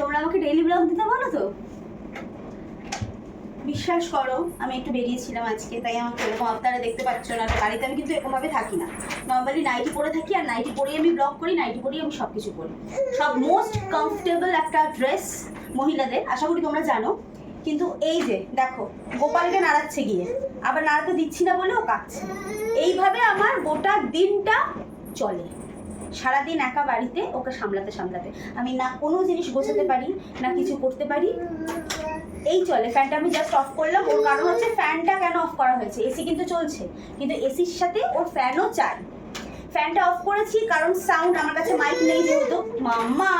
তোমরা আমাকে daily blog দিতে বলো তো? বিশ্বাস করো, আমি একটু বেরিয়েছিলাম আজকে, তাই আমাকে এরকম আপনারা দেখতে পাচ্ছ না। বাড়িতে আমি কিন্তু এরকমভাবে থাকি না। নর্মালি নাইটি পরে থাকি, আর নাইটি পরেই আমি ব্লগ করি নাইটি পরেই আমি সব কিছু করি। সব মোস্ট কমফোর্টেবল একটা ড্রেস মহিলাদের, আশা করি তোমরা জানো। কিন্তু এই যে, দেখো, গোপালকে নাড়াচ্ছে গিয়ে। আবার নাড়াতে দিচ্ছি না বলেও কাঁদছে। এইভাবে আমার গোটা দিনটা চলে। সারাদিন একা বাড়িতে ওকে সামলাতে সামলাতে। আমি না কোনো জিনিস গোছাতে পারি, না কিছু করতে পারি। এই চলে, ফ্যানটা আমি জাস্ট অফ করলাম। ওর কারণ হচ্ছে ফ্যানটা কেন অফ করা হয়েছে? এসি কিন্তু চলছে, কিন্তু এসির সাথে ওর ফ্যানও চাই। ফ্যানটা অফ করেছি কারণ সাউন্ড আমার কাছে মাইক নেই যেহেতু। মাম্মা,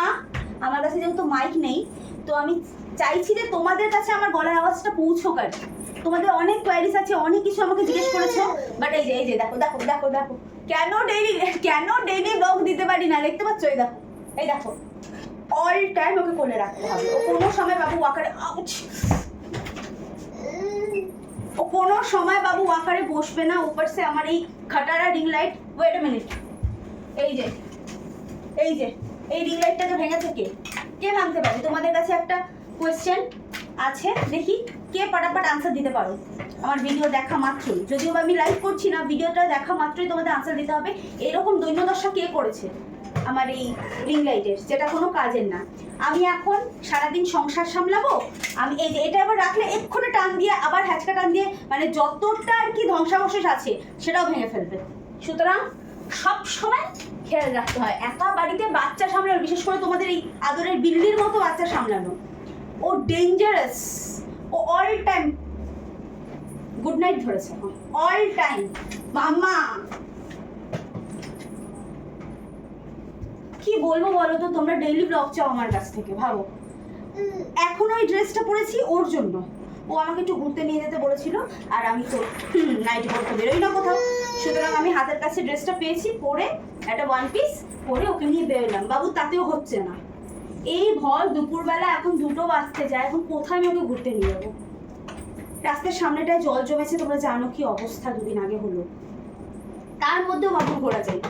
আমার কাছে যেহেতু মাইক নেই, তো আমি চাইছি যে তোমাদের কাছে আমার গলার আওয়াজটা পৌঁছোক আর তোমাদের অনেক কোয়ারিজ আছে, অনেক কিছু আমাকে জিজ্ঞেস করেছ বাট এই যে এই যে, দেখো দেখো দেখো দেখো। কেন ডেইলি কেন ডেইলি ব্লগ দিতে পারি না? দেখতে পাচ্ছ? এই দেখো এই দেখো। অল টাইম ওকে কোলে রাখতে হবে। ও কোনো সময় বাবু ওয়াকারে আউচ ও কোনো সময় বাবু ওয়াকারে বসবে না। উপর সে আমার এই খাটারা ring light wait a minute এই যে এই যে, এই রিং লাইটটাকে ভেঙেছে কে? কে ভাঙতে পারে? তোমাদের কাছে একটা কোয়েশ্চেন আছে, দেখি কে পাটাপাট আনসার দিতে পারো। আমার ভিডিও দেখা মাত্রই। যদিও আমি লাইভ করছি না ভিডিওটা দেখা মাত্রই তোমাদের আনসার দিতে হবে। এরকম দৈন্যদশা কে করেছে? আমার এই রিং লাইটের যেটা কোনো কাজের না। আমি এখন সারাদিন সংসার সামলাবো? আমি এই এটা আবার রাখলে এক্ষুনি টান দিয়ে, আবার হ্যাচকা টান দিয়ে মানে যতটা আর কি ধ্বংসাবশেষ আছে, সেটাও ভেঙে ফেলবে। সুতরাং সব সময় খেয়াল রাখতে হয়, একা বাড়িতে বাচ্চা সামলানো, বিশেষ করে তোমাদের এই আদরের বিল্লির মতো বাচ্চা সামলানো। ও ডেঞ্জারাস ও অল টাইম গুড নাইট ধরেছে এখন অল টাইম মাম্মা কি বলব বলো তো, তোমরা ডেইলি ব্লগ চাও আমার কাছ থেকে, ভাবো। এখন ওই ড্রেসটা পরেছি ওর জন্য। ও আমাকে একটু ঘুরতে নিয়ে যেতে বলেছিল, আর আমি তো নাইট পরতে বেরোই না কোথাও। সুতরাং আমি হাতের কাছে ড্রেসটা পেয়েছি, পরে একটা ওয়ান পিস পরে ওকে নিয়ে বেরোলাম। বাবু, তাতেও হচ্ছে না। এই ভর দুপুরবেলা এখন দুটো বাজতে যায়, এখন কোথায় আমি ওকে ঘুরতে নিয়ে যাব? রাস্তার সামনেটায় জল জমেছে, তোমরা জানো কি অবস্থা দুদিন আগে হলো। তার মধ্যেও বাবু ঘোরা যায়।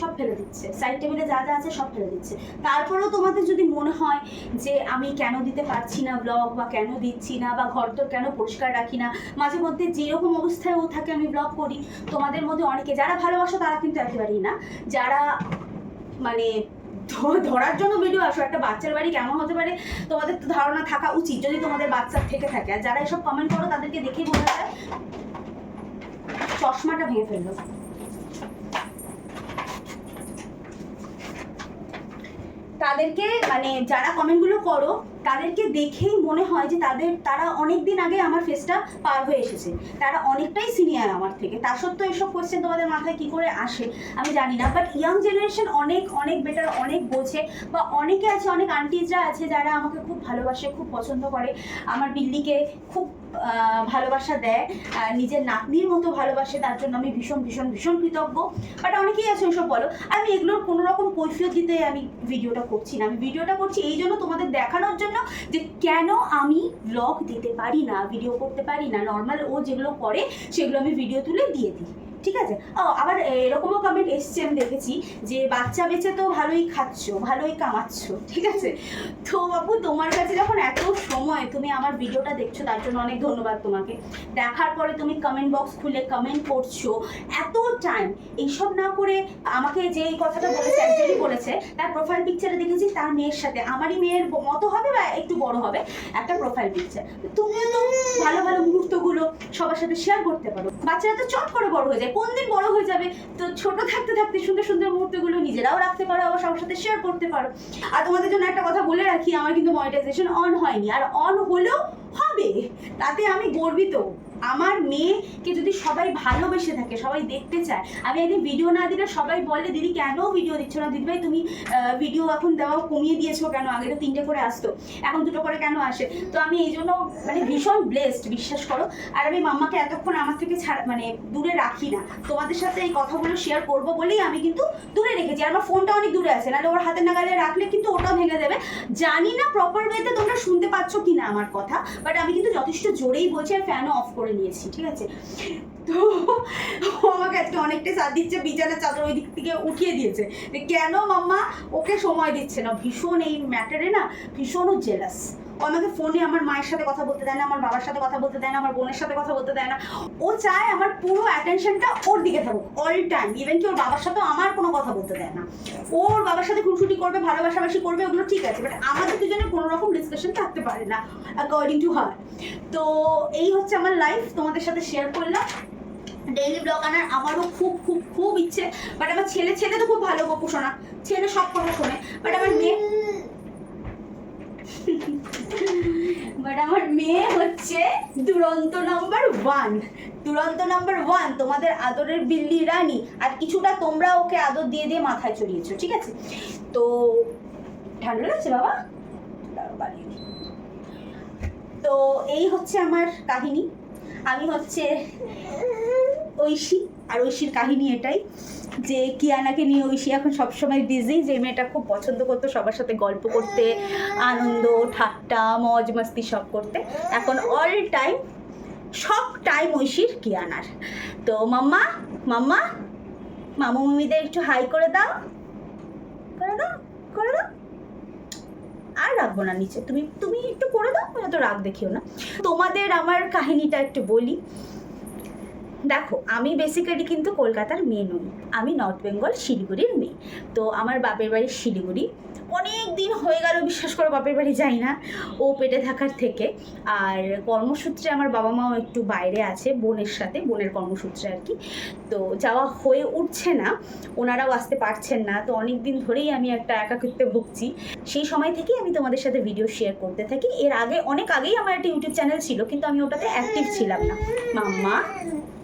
সব ফেলে দিচ্ছে। সাইড টেবিলে যা যা আছে সব ফেলে দিচ্ছে। তারপরেও তোমাদের যদি মনে হয় যে আমি কেন দিতে পারছি না ব্লগ বা কেন দিচ্ছি না বা ঘর তোর কেন পরিষ্কার রাখি না, মাঝে মধ্যে যেরকম অবস্থায় ও থাকে আমি ব্লগ করি, তোমাদের মধ্যে অনেকে যারা ভালোবাসো তারা কিন্তু একেবারেই না। যারা মানে ধরার জন্য ভিডিও আসো। একটা বাচ্চার বাড়ি কেমন হতে পারে? তোমাদের তো ধারণা থাকা উচিত যদি তোমাদের বাচ্চা থেকে থাকে। আর যারা এসব কমেন্ট করো, তাদেরকে দেখেই বোঝা যায় চশমাটা ভেঙে ফেলল। তাদেরকে মানে যারা কমেন্টগুলো করো তাদেরকে দেখেই মনে হয় যে তাদের, তারা অনেক দিন আগে আমার ফেসটা পার হয়ে এসেছে। তারা অনেকটাই সিনিয়র আমার থেকে। তা সত্ত্বেও এসব কোয়েশ্চেন তোমাদের মাথায় কি করে আসে, আমি জানি না। বাট ইয়াং জেনারেশন অনেক অনেক বেটার অনেক বোঝে। বা অনেকে আছে, অনেক আন্টিজরা আছে যারা আমাকে খুব ভালোবাসে, খুব পছন্দ করে। আমার বিল্লিকে খুব ভালোবাসা দেয়। নিজের নাতনির মতো ভালোবাসে, তার জন্য আমি ভীষণ ভীষণ ভীষণ কৃতজ্ঞ। বাট অনেকেই আছে ওইসব বলো। আমি এগুলোর কোনো রকম কৈফিয়ত দিতে আমি ভিডিওটা করছি না। আমি ভিডিওটা করছি এই জন্য তোমাদের দেখানোর জন্য যে কেন আমি ব্লগ দিতে পারি না ভিডিও করতে পারি না নর্মাল ও যেগুলো করে সেগুলো আমি ভিডিও তুলে দিয়ে দিই। ঠিক আছে? ও, আবার এরকমও কমেন্ট এসছে, আমি দেখেছি যে বাচ্চা বেচে তো ভালোই খাচ্ছ, ভালোই কামাচ্ছ, ঠিক আছে? তো বাবু তোমার কাছে যখন এত সময় তুমি আমার ভিডিওটা দেখছ, তার জন্য অনেক ধন্যবাদ তোমাকে। দেখার পরে তুমি কমেন্ট বক্স খুলে কমেন্ট করছ, এত টাইম এইসব না করে আমাকে যে এই কথাটা বলেছে, একজনই বলেছে, তার প্রোফাইল পিকচারে দেখেছি, তার মেয়ের সাথে। আমারই মেয়ের মতো হবে বা একটু বড় হবে, একটা প্রোফাইল পিকচার তুমিও তো ভালো ভালো মুহূর্তগুলো সবার সাথে শেয়ার করতে পারো। বাচ্চারা তো চট করে বড় হয়ে যায়। কোন দিন বড় হয়ে যাবে? তো ছোট থাকতে থাকতে সুন্দর সুন্দর মুহূর্তগুলো নিজেরাও রাখতে পারো, আবার সবার সাথে শেয়ার করতে পারো। আর তোমাদের জন্য একটা কথা বলে রাখি, আমার কিন্তু মনিটাইজেশন অন হয়নি। আর অন হলেও হবে, তাতে আমি গর্বিত। আমার মেয়েকে যদি সবাই ভালোবেসে থাকে, সবাই দেখতে চায়, আমি একদিন ভিডিও না দিলে সবাই বলে, দিদি, কেন ভিডিও দিচ্ছ না? দিদি ভাই তুমি ভিডিও এখন দেওয়া কমিয়ে দিয়েছ কেন? আগে তো তিনটে করে আসতো, এখন দুটো করে কেন আসে? তো আমি এই জন্য মানে ভীষণ ব্লেসড বিশ্বাস করো। আর আমি মাম্মাকে এতক্ষণ আমার থেকে ছাড়া মানে দূরে রাখি না। তোমাদের সাথে এই কথাগুলো শেয়ার করব বলেই আমি কিন্তু দূরে রেখেছি। আর আমার ফোনটা অনেক দূরে আছে, নাহলে ওর হাতে নাগালে রাখলে কিন্তু ওটাও ভেঙে দেবে। জানি না প্রপার ওয়েতে তোমরা শুনতে পাচ্ছ কি না আমার কথা বাট আমি কিন্তু যথেষ্ট জোরেই বলছি আর ফ্যানও অফ করে নিয়েছি, ঠিক আছে? তো আমাকে আজকে অনেকটা সাথ দিচ্ছে বিচারের চাদর ওই দিক থেকে উঠিয়ে দিয়েছে। যে কেন মাম্মা? ওকে সময় দিচ্ছে না। ভীষণ এই ম্যাটারে না ভীষণ জেলাস আমাকে ফোনে আমার মায়ের সাথে কথা বলতে দেয় না, আমার বাবার সাথে কথা বলতে দেয় না, আমার বোনের সাথে কথা বলতে দেয় না। ও চায় আমার পুরো অ্যাটেনশনটা ওর দিকে থাকুক অল টাইম ইভেন কি ওর বাবার সাথেও আমার কোনো কথা বলতে দেয় না। ওর বাবার সাথে খুনসুটি করবে, ভালোবাসাবাসি করবে, ওগুলো ঠিক আছে বাট আমাদের দুজনের কোনো রকম ডিসকাশন থাকতে পারে না অ্যাকর্ডিং টু হার তো এই হচ্ছে আমার লাইফ তোমাদের সাথে শেয়ার করলাম। ডেইলি ব্লগ আনার আমারও খুব খুব খুব ইচ্ছে বাট আমার ছেলে ছেলে তো খুব ভালো গপু শোনা, ছেলে সব কথা শোনে বাট আমার মেয়ে বাট আমার মেয়ে হচ্ছে দুরন্ত নাম্বার ওয়ান দুরন্ত নাম্বার ওয়ান তোমাদের আদরের বিল্লি রানী। আর কিছুটা তোমরা ওকে আদর দিয়ে দিয়ে মাথায় চড়িয়েছো, ঠিক আছে? তো ঠান্ডা লাগছে বাবা। তো এই হচ্ছে আমার কাহিনী। আমি হচ্ছে ঐশী। আর ঐশীর কাহিনী এটাই যে কিয়ানাকে নিয়ে ঐশী এখন সবসময় বিজি যে মেয়েটা খুব পছন্দ করতো সবার সাথে গল্প করতে, আনন্দ, ঠাট্টা, মজ মাস্তি সব করতে। এখন অল টাইম সব টাইম ঐশীর কিয়ানার। তো মাম্মা মাম্মা, মামু মামিদের একটু হাই করে দাও। করে দাও করে দাও। আর রাখব না নিচে। তুমি তুমি একটু করে দাও তো রাগ দেখিও না। তোমাদের আমার কাহিনীটা একটু বলি। দেখো, আমি বেসিক্যালি কিন্তু কলকাতার মেয়ে নই। আমি নর্থ বেঙ্গল শিলিগুড়ির মেয়ে। তো আমার বাপের বাড়ি শিলিগুড়ি। অনেক দিন হয়ে গেল, বিশ্বাস করো বাপের বাড়ি যাই না। ও পেটে থাকার থেকে। আর কর্মসূত্রে আমার বাবা মাও একটু বাইরে আছে, বোনের সাথে, বোনের কর্মসূত্রে আর কি। তো যাওয়া হয়ে উঠছে না। ওনারাও আসতে পারছেন না। তো অনেক দিন ধরেই আমি একটা একাকিত্বে ভুগছি। সেই সময় থেকেই আমি তোমাদের সাথে ভিডিও শেয়ার করতে থাকি। এর আগে, অনেক আগেই আমার একটা ইউটিউব চ্যানেল ছিল, কিন্তু আমি ওটাতে অ্যাক্টিভ ছিলাম না। মাম্মা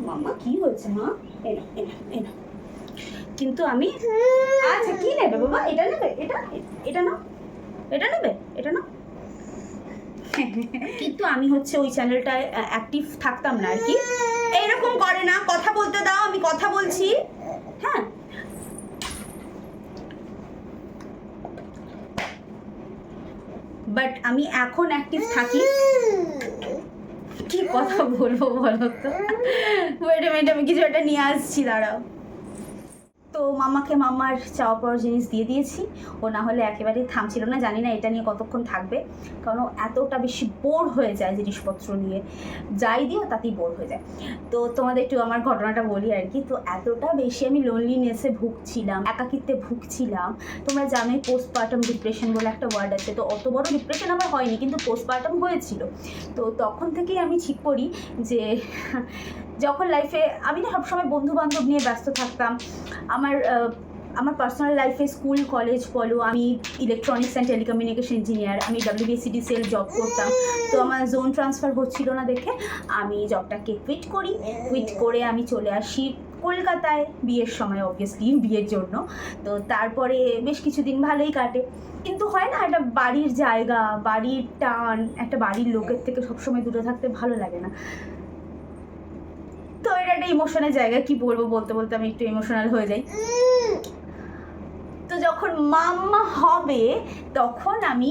মাম্মা, কি হয়েছে, মা? এনা এনা এনা। কিন্তু আমি আচ্ছা কি নেবে বাবা? এটা নেবে, এটা এটা না এটা নেবে, এটা না কিন্তু আমি হচ্ছে ওই চ্যানেলটায় অ্যাক্টিভ থাকতাম না আর কি। এইরকম করে না, কথা বলতে দাও, আমি কথা বলছি। হ্যাঁ। বাট আমি এখন অ্যাক্টিভ থাকি। কি কথা বলব বলো তো? ওয়েট মিনিট আমি কিছু একটা নিয়ে আসছি দাঁড়াও। তো মামাকে মামার চাওয়া পাওয়ার জিনিস দিয়ে দিয়েছি। ও না হলে একেবারেই থামছিল না, জানি না এটা নিয়ে কতক্ষণ থাকবে। কারণ এতটা বেশি বোর হয়ে যায় জিনিসপত্র নিয়ে। যাই দিও, তাতেই বোর হয়ে যায়। তো তোমাদের একটু আমার ঘটনাটা বলি আর কি। তো এতটা বেশি আমি লোনলিনেসে ভুগছিলাম, একাকিত্বে ভুগছিলাম। তোমরা জানোই পোস্টপার্টাম ডিপ্রেশন বলে একটা ওয়ার্ড আছে। তো অত বড় ডিপ্রেশন আমার হয়নি, কিন্তু পোস্টপার্টাম হয়েছিল। তো তখন থেকেই আমি ঠিক করি যে যখন লাইফে আমি না সবসময় বন্ধু বান্ধব নিয়ে ব্যস্ত থাকতাম। আমার আমার পার্সোনাল লাইফে স্কুল কলেজ বলো আমি ইলেকট্রনিক্স অ্যান্ড টেলিকমিউনিকেশন ইঞ্জিনিয়ার আমি ডাব্লিউবিসিডি সেল জব করতাম। তো আমার জোন ট্রান্সফার হচ্ছিল না দেখে আমি জবটাকে কুইট করি। কুইট করে আমি চলে আসি কলকাতায় বিয়ের সময় অবভিয়াসলি বিয়ের জন্য। তো তারপরে বেশ কিছুদিন ভালোই কাটে। কিন্তু হয় না, একটা বাড়ির জায়গা, বাড়ির টান, একটা বাড়ির লোকের থেকে সবসময় দূরে থাকতে ভালো লাগে না। তো এটা একটা ইমোশনের জায়গা, কি বলব বলতে বলতে আমি একটু ইমোশনাল হয়ে যাই। তো যখন মাম্মা হবে, তখন আমি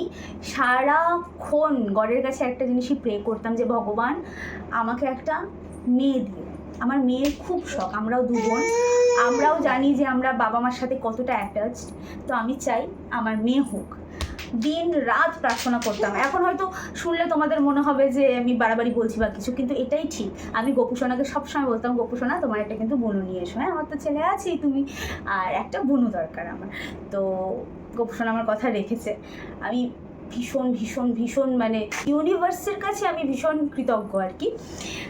সারাক্ষণ গডের কাছে একটা জিনিসই প্রে করতাম যে, ভগবান, আমাকে একটা মেয়ে দিও। আমার মেয়ের খুব শখ, আমরাও দুজন। আমরাও জানি যে আমরা বাবা মার সাথে কতটা অ্যাটাচড তো আমি চাই আমার মেয়ে হোক। দিন রাত প্রার্থনা করতাম। এখন হয়তো শুনলে তোমাদের মনে হবে যে আমি বাড়াবাড়ি বলছি বা কিছু, কিন্তু এটাই ঠিক। আমি গোপুসোনাকে সবসময় বলতাম গোপুসোনা তোমার একটা কিন্তু বুনু নিয়ে এসো। হ্যাঁ আমার তো ছেলে আছেই তুমি। আর একটা বুনু দরকার আমার। তো গোপুসোনা আমার কথা রেখেছে। আমি ভীষণ ভীষণ ভীষণ মানে ইউনিভার্সের কাছে আমি ভীষণ কৃতজ্ঞ আর কি।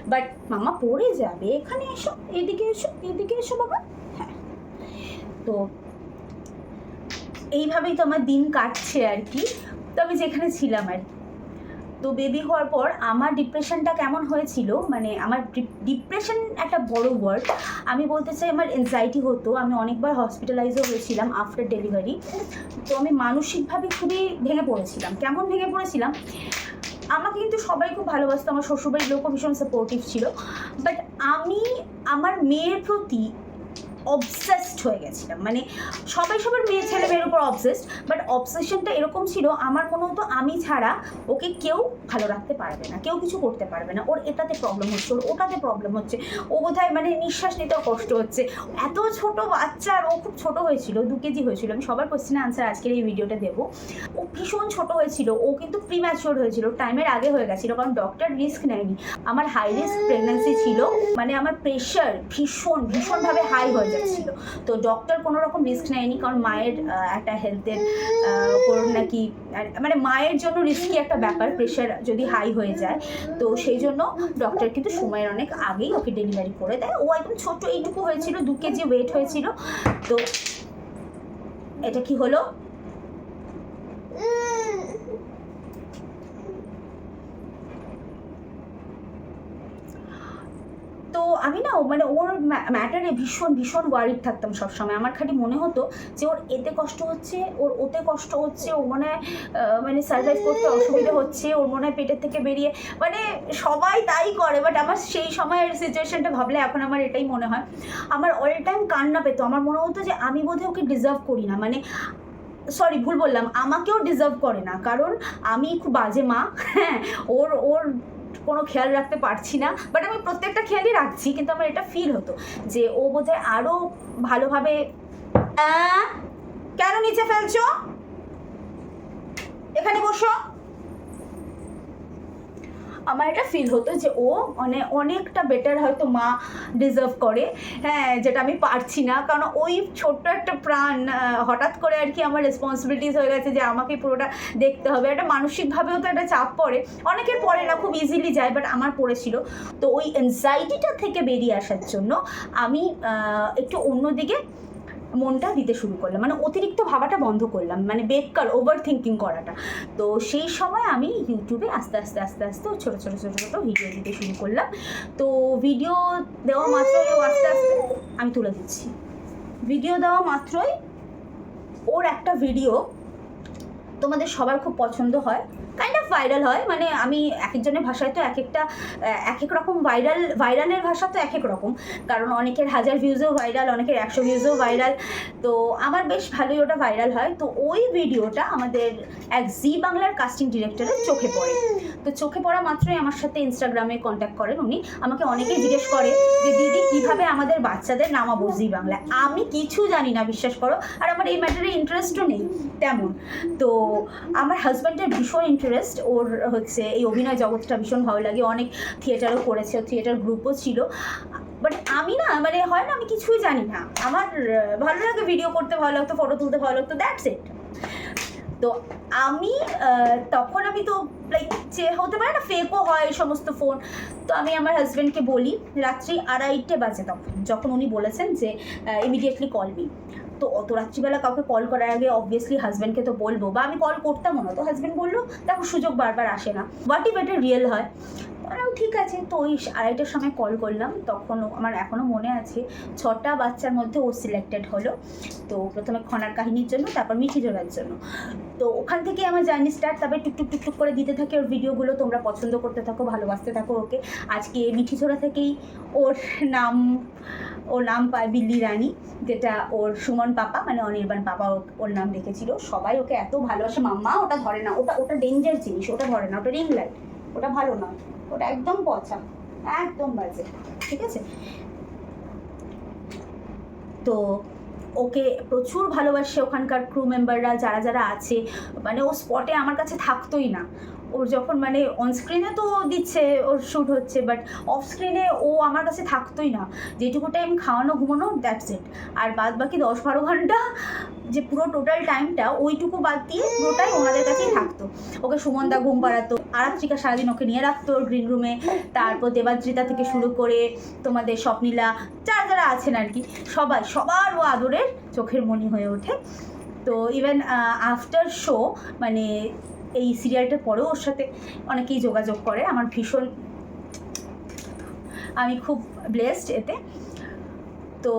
বাট মামা পড়ে যাবে। এখানে এসো, এদিকে এসো এদিকে এসো বাবা। হ্যাঁ। তো এইভাবেই তো আমার দিন কাটছে আর কি। তো আমি যেখানে ছিলাম আর কি। তো বেবি হওয়ার পর আমার ডিপ্রেশনটা কেমন হয়েছিল মানে আমার ডিপ্রেশন একটা বড় ওয়ার্ড আমি বলতে চাই আমার এনজাইটি হতো, আমি অনেকবার হসপিটালাইজও হয়েছিলাম আফটার ডেলিভারি তো আমি মানসিকভাবে খুবই ভেঙে পড়েছিলাম। কেমন ভেঙে পড়েছিলাম? আমাকে কিন্তু সবাই খুব ভালোবাসতো, আমার শ্বশুরবাড়ির লোকও ভীষণ সাপোর্টিভ ছিল। বাট আমি, আমার মেয়ের প্রতি অবসেসড হয়ে গেছিলাম। মানে সবাই সবার মেয়ে, ছেলে মেয়ের উপর অবসেসড বাট অবসেশনটা এরকম ছিল, আমার মনে হতো আমি ছাড়া ওকে কেউ ভালো রাখতে পারবে না, কেউ কিছু করতে পারবে না। ওর এটাতে প্রবলেম হচ্ছে, ওর ওটাতে প্রবলেম হচ্ছে, ও বোধহয় মানে নিঃশ্বাস নিতেও কষ্ট হচ্ছে। এত ছোট বাচ্চা আর ও খুব ছোট হয়েছিল, দু কেজি হয়েছিল। আমি সবার কোশ্চেনে আনসার আজকের এই ভিডিওটা দেবো। ও ভীষণ ছোট হয়েছিল, ও কিন্তু প্রিম্যাচিওর হয়েছিল টাইমের আগে হয়ে গেছিল, কারণ ডক্টর রিস্ক নেয়নি। আমার হাই রিস্ক প্রেগন্যান্সি ছিল মানে আমার প্রেশার ভীষণ, ভীষণভাবে হাই হয়ে যাচ্ছিল। তো ডক্টর কোনো রকম রিস্ক নেয়নি কারণ মায়ের একটা হেলথের ওপর নাকি মানে মায়ের জন্য রিস্কি একটা ব্যাপার প্রেশার যদি হাই হয়ে যায়। তো সেই জন্য ডক্টর কিন্তু সময়ের অনেক আগেই ওকে ডেলিভারি করে দেয়। ও একদম ছোট এইটুকু হয়েছিল, দু কেজি ওয়েট হয়েছিল। তো এটা কি হলো তো আমি না মানে ওর ম্যাটারে ভীষণ ভীষণ ওয়ারিড থাকতাম সবসময়। আমার খালি মনে হতো যে ওর এতে কষ্ট হচ্ছে, ওর ওতে কষ্ট হচ্ছে, ও মনে হয় মানে সার্ভাইভ করতে অসুবিধা হচ্ছে, ওর মনে হয় পেটের থেকে বেরিয়ে মানে সবাই তাই করে বাট আমার সেই সময়ের সিচুয়েশনটা ভাবলে এখন আমার এটাই মনে হয়। আমার অল টাইম কান্না পেতো। আমার মনে হতো যে আমি বোধহয় ওকে ডিজার্ভ করি না। মানে সরি ভুল বললাম, আমাকেও ডিজার্ভ করে না। কারণ আমি খুব বাজে মা হ্যাঁ ওর ওর কোনো খেয়াল রাখতে পারছি না বাট আমি প্রত্যেকটা খেয়ালই রাখছি, কিন্তু আমার এটা ফিল হতো যে ও বোধহয় আরও ভালোভাবে কেন নিচে ফেলছো? এখানে বসো। আমার এটা ফিল হতো যে ও মানে অনেকটা বেটার হয়তো মা ডিজার্ভ করে। হ্যাঁ যেটা আমি পারছি না। কারণ ওই ছোট্ট একটা প্রাণ হঠাৎ করে আর কি আমার রেসপন্সিবিলিটিস হয়ে গেছে যে আমাকে পুরোটা দেখতে হবে। একটা মানসিকভাবেও তো একটা চাপ পড়ে। অনেকের পড়ে না, খুব ইজিলি যায় বাট আমার পড়েছিল। তো ওই অ্যাংজাইটিটা থেকে বেরিয়ে আসার জন্য আমি একটু অন্যদিকে মনটা দিতে শুরু করলাম। মানে অতিরিক্ত ভাবাটা বন্ধ করলাম। মানে বেকার ওভার থিঙ্কিং করাটা। তো সেই সময় আমি ইউটিউবে আস্তে আস্তে আস্তে আস্তে ছোটো ছোটো ছোটো ছোটো ভিডিও দিতে শুরু করলাম। তো ভিডিও দেওয়া মাত্রই ও আস্তে আস্তে আমি তুলে দিচ্ছি। ভিডিও দেওয়া মাত্রই ওর একটা ভিডিও তোমাদের সবার খুব পছন্দ হয়। কাইন্ড অফ ভাইরাল হয়। মানে আমি এক একজনের ভাষায় তো এক একটা এক এক রকম ভাইরাল ভাইরালের ভাষা তো এক এক রকম। কারণ অনেকের হাজার ভিউজেও ভাইরাল অনেকের একশো ভিউজেও ভাইরাল তো আমার বেশ ভালোই ওটা ভাইরাল হয়। তো ওই ভিডিওটা আমাদের এক জি বাংলার কাস্টিং ডিরেক্টরের চোখে পড়ে। তো চোখে পড়া মাত্রই আমার সাথে ইনস্টাগ্রামে কন্ট্যাক্ট করেন উনি। আমাকে অনেকেই জিজ্ঞেস করে যে, দিদি, কীভাবে আমাদের বাচ্চাদের নামাবো জি বাংলায়? আমি কিছু জানি না, বিশ্বাস করো। আর আমার এই ম্যাটারে ইন্টারেস্টও নেই, তেমন। তো আমার হাজব্যান্ডের ভীষণ ইন্টারেস্ট ওর হচ্ছে এই অভিনয় জগৎটা ভীষণ ভালো লাগে। অনেক থিয়েটারও করেছে থিয়েটার গ্রুপও ছিল। বাট আমি না মানে হয় না, আমি কিছুই জানি না। আমার ভালো লাগে ভিডিও করতে, ভালো লাগতো ফটো তুলতে, ভালো লাগতো দ্যাটস ইট তো আমি তখন আমি তো লাইক যে হতে পারে না ফেকও হয় সমস্ত ফোন তো আমি আমার হাজব্যান্ডকে বলি, রাত্রি আড়াইটে বাজে তখন, যখন উনি বলেছেন যে ইমিডিয়েটলি কল মি তো অত রাত্রিবেলা কাউকে কল করার আগে অবভিয়াসলি হাজব্যান্ডকে তো বলব। বা আমি কল করতামও না তো হাজব্যান্ড বলল দেখো সুযোগ বারবার আসে না। হোয়াট ইফ এটা রিয়েল হয়? বললাম, ঠিক আছে। তো ওই আড়াইটার সময় কল করলাম। তখন আমার এখনও মনে আছে ছটা বাচ্চার মধ্যে ও সিলেক্টেড হলো। তো প্রথমে খনার কাহিনীর জন্য, তারপর মিঠি জোড়ার জন্য। তো ওখান থেকে আমার জার্নি স্টার্ট তারপরে টুকটুক টুকটুক করে দিতে থাকে ওর ভিডিওগুলো, তোমরা পছন্দ করতে থাকো, ভালোবাসতে থাকো ওকে। আজকে মিঠি ছোড়া থেকেই ওর নাম ওর নাম পায় বিল্লি রানী, যেটা ওর সুমন পাপা মানে অনির্বাণ পাপা ওর নাম রেখেছিল। সবাই ওকে এত ভালোবাসে। মাম্মা ওটা ধরে না, ওটা ওটা ডেঞ্জার জিনিস, ওটা ধরে না, ওটা রিং লাইট ওটা ভালো নয় ওটা একদম পচা, একদম বাজে, ঠিক আছে? তো ওকে প্রচুর ভালোবাসে ওখানকার ক্রু মেম্বাররা যারা যারা আছে। মানে ও স্পটে আমার কাছে থাকতোই না। ওর যখন মানে অনস্ক্রিনে তো দিচ্ছে, ওর শ্যুট হচ্ছে বাট অফ স্ক্রিনে ও আমার কাছে থাকতোই না। যেটুকু টাইম খাওয়ানো, ঘুমানো দ্যাটস ইট আর বাদ বাকি দশ বারো ঘণ্টা যে পুরো টোটাল টাইমটা ওইটুকু বাদ দিয়ে পুরোটাই ওনাদের কাছেই থাকতো। ওকে সুমনদা ঘুম পাড়াতো, আরাত্রিকা সারাদিন ওকে নিয়ে রাখতো গ্রিন রুমে তারপর দেবাদ্রিতা থেকে শুরু করে তোমাদের স্বপ্নীলা, যারা যারা আছেন আর কি, সবাই, সবার ও আদরের চোখের মনি হয়ে ওঠে। তো ইভেন আফটার শো মানে এই সিরিয়ালটার পরেও ওর সাথে অনেকেই যোগাযোগ করে। আমার ভীষণ আমি খুব ব্লেসড এতে। তো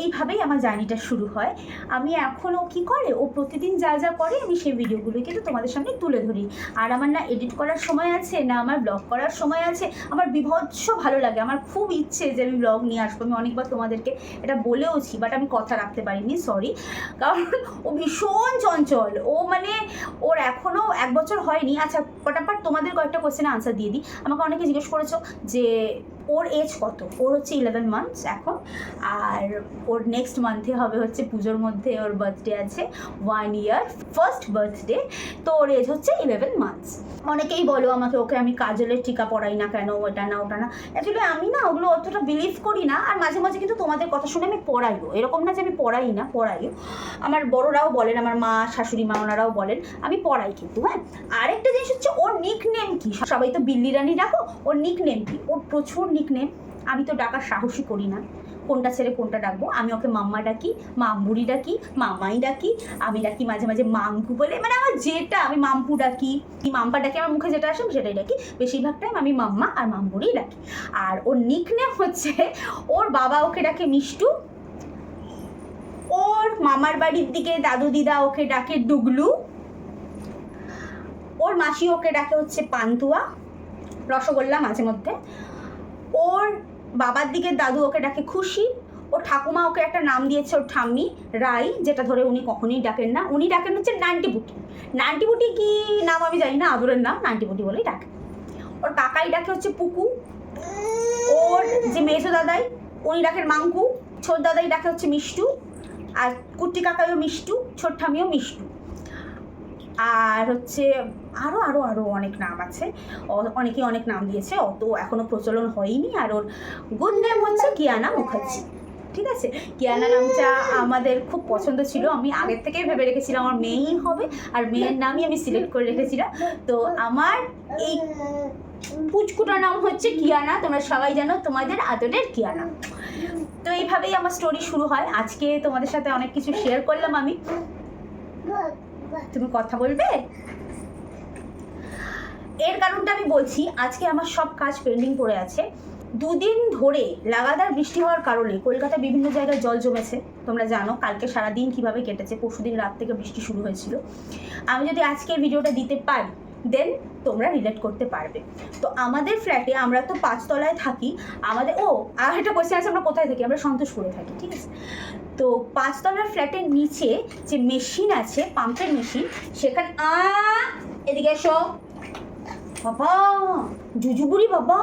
এইভাবেই আমার জার্নিটা শুরু হয়। আমি এখনও কি করে, ও প্রতিদিন যা যা করে আমি সেই ভিডিওগুলো কিন্তু তোমাদের সামনে তুলে ধরি। আর আমার না এডিট করার সময় আছে, না আমার ব্লগ করার সময় আছে, আমার বিভৎস ভালো লাগে। আমার খুব ইচ্ছে যে আমি ব্লগ নিয়ে আসব। আমি অনেকবার তোমাদেরকে এটা বলেওছি বাট আমি কথা রাখতে পারিনি সরি কারণ ও ভীষণ চঞ্চল। ও মানে ওর এখনও এক বছর হয়নি। আচ্ছা পটাপট তোমাদের কয়েকটা কোয়েশ্চেনে আনসার দিয়ে দিই। আমাকে অনেকে জিজ্ঞেস করেছ যে ওর এজ কত? ওর হচ্ছে ইলেভেন মান্থস এখন। আর ওর নেক্সট মান্থে হবে হচ্ছে পুজোর মধ্যে ওর বার্থডে আছে ওয়ান ইয়ার ফার্স্ট বার্থডে তো ওর এজ হচ্ছে ইলেভেন মান্থস অনেকেই বলো আমাকে, ওকে আমি কাজলের টিকা পড়াই না কেন? ওটা না ওটা না। অ্যাকচুয়ালি আমি না ওগুলো অতটা বিলিভ করি না। আর মাঝে মাঝে কিন্তু তোমাদের কথা শুনে আমি পড়াইও। এরকম না যে আমি পড়াই না, পড়াইও। আমার বড়রাও বলেন, আমার মা, শাশুড়ি মা, ওনারাও বলেন, আমি পড়াই কিন্তু হ্যাঁ? আরেকটা জিনিস হচ্ছে, ওর নিক নেম কি? সবাই তো বিল্লি রানী ডাকো, ওর নিক নেম কি? ওর প্রচুর নিক নেম আমি তো ডাকার সাহসই করি না। কোনটা ছেড়ে কোনটা ডাকবো? আমি ওকে মাম্মা ডাকি মাম্বুড়ি ডাকি মামাই ডাকি, আমি ডাকি মাঝে মাঝে মামকু বলে মানে আমার যেটা, আমি মাম্পু ডাকি। কি মাম্পা ডাকি, আমার মুখে যেটা আসে, আমি সেটাই ডাকি। বেশিরভাগ টাইম আমি মাম্মা আর মাম্বুড়ি ডাকি। আর ওর নিকনেম হচ্ছে, ওর বাবা ওকে ডাকে মিষ্টু। ওর মামার বাড়ির দিকে দাদু দিদা ওকে ডাকে ডুগলু। ওর মাসি ওকে ডাকে হচ্ছে পান্তুয়া। রসগোল্লা মাঝে মধ্যে। ওর বাবার দিকে দাদু ওকে ডাকে খুশি, ওর ঠাকুমা ওকে একটা নাম দিয়েছে ওর ঠাম্মি, রাই, যেটা ধরে উনি কখনোই ডাকেন না। উনি ডাকেন হচ্ছে নান্টিপুটি নান্টিপুটি কি নাম আমি জানি না, আদরের নাম নান্টিপুটি বলেই ডাকে। ওর কাকাই ডাকে হচ্ছে পুকু। ওর যে মেজো দাদাই, উনি ডাকেন মাঙ্কু। ছোট দাদাই ডাকে হচ্ছে মিষ্টু। আর কুট্টি কাকাইও মিষ্টু, ছোট ঠামিও মিষ্টু। আর হচ্ছে আরও আরও আরও অনেক নাম আছে। অ- অনেকেই অনেক নাম দিয়েছে, অত এখনও প্রচলন হয়নি। আর ওর গুড নেম হচ্ছে কিয়ানা মুখার্জি। ঠিক আছে? কিয়ানা নামটা আমাদের খুব পছন্দ ছিল। আমি আগের থেকেই ভেবে রেখেছিলাম আমার মেয়েই হবে, আর মেয়ের নামই আমি সিলেক্ট করে রেখেছিলাম। তো আমার এই পুচকুটার নাম হচ্ছে কিয়ানা। তোমরা সবাই জানো তোমাদের আদরের কিয়ানা। তো এইভাবেই আমার স্টোরি শুরু হয়। আজকে তোমাদের সাথে অনেক কিছু শেয়ার করলাম আমি। তুমি কথা বলবে? এর কারণটা আমি বলছি, আজকে আমার সব কাজ পেন্ডিং পড়ে আছে। দুদিন ধরে লাগাতার বৃষ্টি হওয়ার কারণে কলকাতায় বিভিন্ন জায়গায় জল জমেছে, তোমরা জানো, কালকে সারাদিন কীভাবে কেটেছে, পরশুদিন রাত থেকে বৃষ্টি শুরু হয়েছিল। আমি যদি আজকে ভিডিওটা দিতে পারি দেন তোমরা রিলেট করতে পারবে। তো আমাদের ফ্ল্যাটে আমরা তো পাঁচতলায় থাকি, আমাদের, ও, আর একটা কোয়েশ্চেন আছে, আমরা কোথায় থাকি? আমরা সন্তোষপুরে থাকি, ঠিক আছে? তো পাঁচতলার ফ্ল্যাটের নিচে যে মেশিন আছে পাম্পের মেশিন সেখানে এদিকে এসো। বাবা, জুজুবুড়ি বাবা।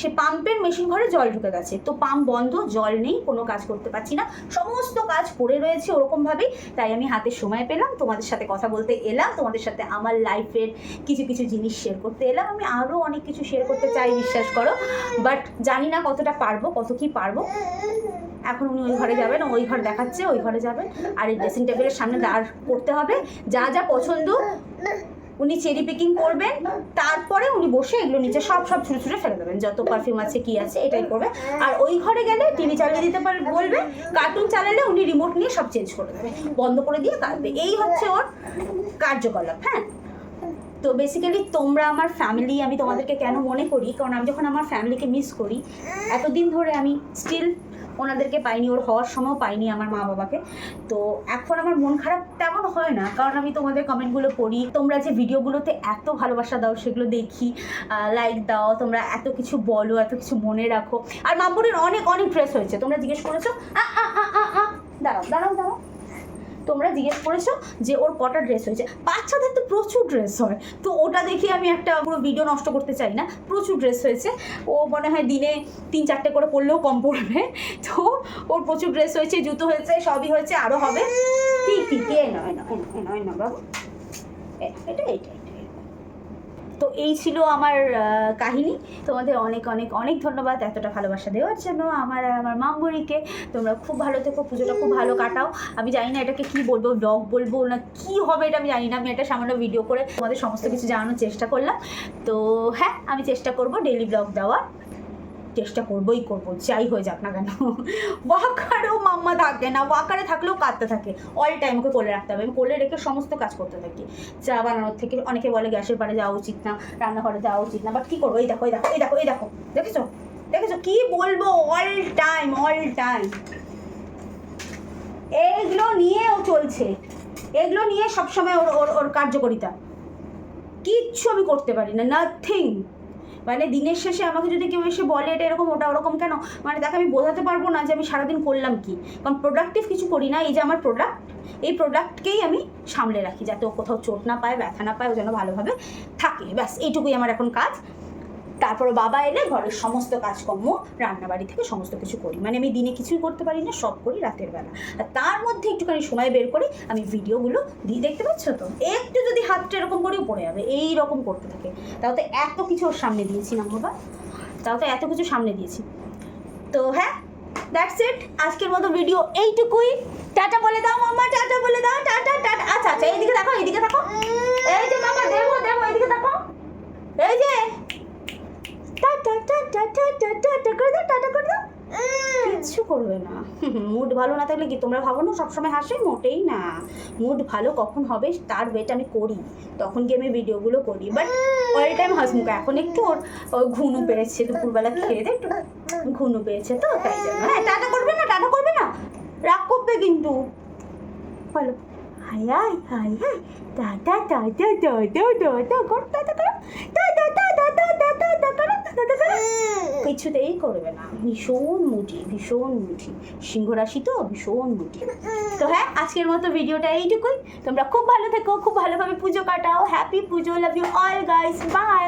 সে পাম্পের মেশিন ঘরে জল ঢুকে গেছে। তো পাম্প বন্ধ, জল নেই, কোনো কাজ করতে পারছি না। সমস্ত কাজ পড়ে রয়েছে ওরকমভাবেই। তাই আমি হাতে সময় পেলাম, তোমাদের সাথে কথা বলতে এলাম, তোমাদের সাথে আমার লাইফের কিছু কিছু জিনিস শেয়ার করতে এলাম। আমি আরও অনেক কিছু শেয়ার করতে চাই, বিশ্বাস করো। বাট জানি না কতটা পারব, কত কি পারব। এখন উনি ওই ঘরে যাবেন, ওই ঘর দেখাচ্ছে, ওই ঘরে যাবেন। আর এই ড্রেসিং টেবিলের সামনে দাঁড় করতে হবে। যা যা পছন্দ উনি চেরি পিকিং করবেন, তারপরে উনি বসে এগুলো নিচে সব সব ছুঁড়ে ছুঁড়ে ফেলে দেবেন। যত পারফিউম আছে, কি আছে, এটাই করবে। আর ওই ঘরে গেলে টিভি চালিয়ে দিতে পারে, বলবে কার্টুন চালালে উনি রিমোট নিয়ে সব চেঞ্জ করে দেবে, বন্ধ করে দিয়ে কাটবে। এই হচ্ছে ওর কার্যকলাপ হ্যাঁ? তো বেসিক্যালি তোমরা আমার ফ্যামিলি আমি তোমাদেরকে কেন মনে করি? কারণ আমি যখন আমার ফ্যামিলিকে মিস করি, এতদিন ধরে আমি স্টিল ওনাদেরকে পাইনি, ওর হওয়ার সময় পাইনি আমার মা বাবাকে। তো এখন আমার মন খারাপ তেমন হয় না, কারণ আমি তোমাদের কমেন্টগুলো পড়ি। তোমরা যে ভিডিওগুলোতে এত ভালোবাসা দাও, সেগুলো দেখি লাইক দাও, তোমরা এত কিছু বলো, এত কিছু মনে রাখো। আর মামপুরের অনেক অনেক ড্রেস হয়েছে। তোমরা জিজ্ঞেস করেছ। দাঁড়াও দাঁড়াও দাঁড়াও। তোমরা জিজ্ঞেস করেছ যে ওর কটা ড্রেস হয়েছে। বাচ্চাদের তো প্রচুর ড্রেস হয়। তো ওটা দেখে আমি একটা পুরো ভিডিও নষ্ট করতে চাই না। প্রচুর ড্রেস হয়েছে। ও মনে হয় দিনে তিন চারটে করে পড়লেও কম পড়বে তো ওর প্রচুর ড্রেস হয়েছে, জুতো হয়েছে, সবই হয়েছে আরও হবে। কি কি? কে নয় না নয় না, বাবু। এটা এটা তো এই ছিল আমার কাহিনী। তোমাদের অনেক অনেক অনেক ধন্যবাদ এতটা ভালোবাসা দেওয়ার জন্য আমার আমার মামবুড়িকে তোমরা খুব ভালো থেকো, পুজোটা খুব ভালো কাটাও। আমি জানি না এটাকে কি বলব ব্লগ বলব না কি হবে এটা আমি জানি না। আমি একটা সামান্য ভিডিও করে তোমাদের সমস্ত কিছু জানানোর চেষ্টা করলাম। তো হ্যাঁ আমি চেষ্টা করব ডেলি ব্লগ দেওয়ার। চেষ্টা করবোই করব, যাই হয়ে যাক না কেন। ওয়াকারেও মাম্মা থাকে না ওয়াকারে থাকলেও কাঁদতে থাকে অল টাইম ওকে কোলে রাখতে হবে। আমি কোলে রেখে সমস্ত কাজ করতে থাকি। চা বানানোর থেকে অনেকে বলে গ্যাসের পাড়ে যাওয়া উচিত না, রান্নাঘরে যাওয়া উচিত না বাট কী করব? এই দেখো এই দেখো এই দেখো এই দেখো, দেখেছ? দেখেছ? কী বলব? অল টাইম অল টাইম এইগুলো নিয়ে ও চলছে। এগুলো নিয়ে সবসময় ওর ওর ওর কার্যকরিতা। কিচ্ছু আমি করতে পারি না নাথিং মানে দিনের শেষে আমাকে যদি কেউ এসে বলে এটা এরকম, ওটা ওরকম কেন? মানে তাকে আমি বোঝাতে পারব না যে আমি সারাদিন করলাম কি। কারণ প্রোডাক্টিভ কিছু করি না, এই যে আমার প্রোডাক্ট এই প্রোডাক্টকেই আমি সামলে রাখি, যাতে ও কোথাও চোট না পায়, ব্যথা না পায়, ও যেন ভালোভাবে থাকে। ব্যাস, এইটুকুই আমার এখন কাজ। তারপর বাবা এলে ঘরের সমস্ত কাজকর্ম, রান্নাবাড়ি থেকে সমস্ত কিছু করি। মানে আমি দিনে কিছুই করতে পারি না, সব করি রাতের বেলা। আর তার মধ্যে একটুখানি সময় বের করি আমি ভিডিওগুলো দিই, দেখতে পাচ্ছ তো? একটু যদি হাতটা এরকম করেও পড়ে যাবে, এই রকম করতে থাকে। তাও তো এত কিছু ওর সামনে দিয়েছি না বাবা। তাও তো এত কিছু সামনে দিয়েছি। তো হ্যাঁ দ্যাটস ইট আজকের মতো ভিডিও এইটুকুই। টাটা বলে দাও মাম্মা, টাটা বলে দাও, টাটা টাটা। আচ্ছা আচ্ছা এইদিকে দেখো এইদিকে দেখো। এই যে মামা দেবো দেবো, এইদিকে দেখো। এই যে টাটা টাটা টাটা টাটা করে দাও টাটা করে দাও কিচ্ছু করবে না মুড ভালো না থাকলে কি তোমরা ভাবো না সবসময় হাসে মোটেই না মুড ভালো কখন হবে তার ওয়েট আমি করি তখন গিয়ে আমি ভিডিওগুলো করি বাট অল টাইম হাসমুখ এখন একটু ওর ঘুনু পেয়েছে দুপুরবেলা খেয়ে দে ঘুনু পেয়েছে তো তাই জন্য হ্যাঁ টাটা করবে না টাটা করবে না রাগ করবে কিন্তু বলো hi hi hi hi tata tata tata tata কর টাটা কর tata tata tata tata tata কিছুতেই করবে না। ভীষণ মুটি ভীষণ মুটি। সিংহ রাশি তো ভীষণ মুটি। তো হ্যাঁ আজকের মতো ভিডিওটা এইটুকুই। তোমরা খুব ভালো থেকো খুব ভালোভাবে পুজো কাটাও। Happy Puja love you all guys bye